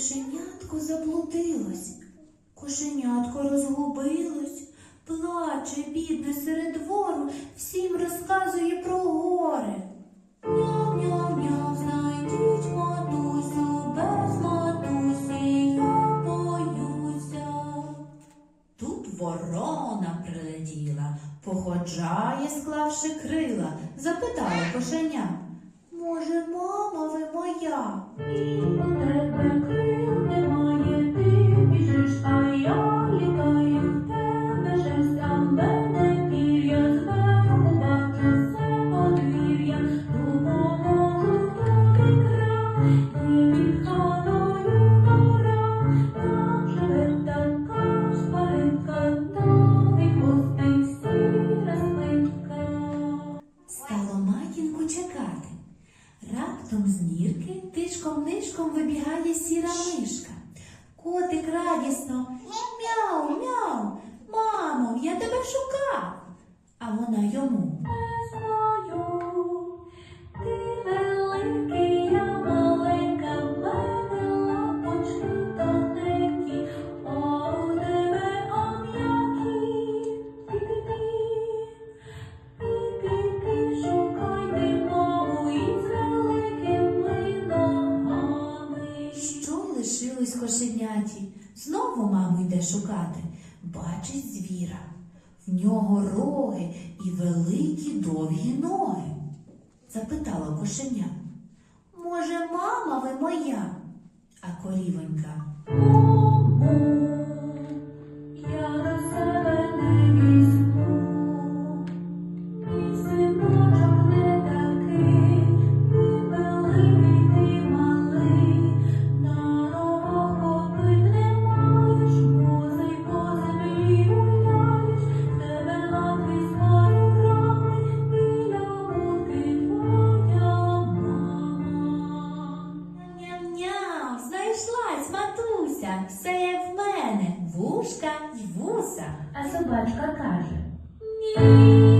Кошенятко заблудилось, кошенятко розгубилось, плаче, бідне серед двору, всім розказує про горе. Няв-няв-няв, знайдіть матусю, без матусі я боюся. Тут ворона прилетіла, походжає, склавши крила, запитала кошеня. Може, мама ви моя? Раптом з нірки тишком-нишком вибігає сіра мишка. Котик радісно мяу, мяу, мамо, я тебе шукав. А вона йому. Лишилось кошеняті? Знову маму йде шукати. Бачить звіра. В нього роги і великі довгі ноги. Запитала кошеня. Може, мама ви моя? А корівонька. Мамо, я все є в мене, вушка й вуса. А собачка каже, Ні,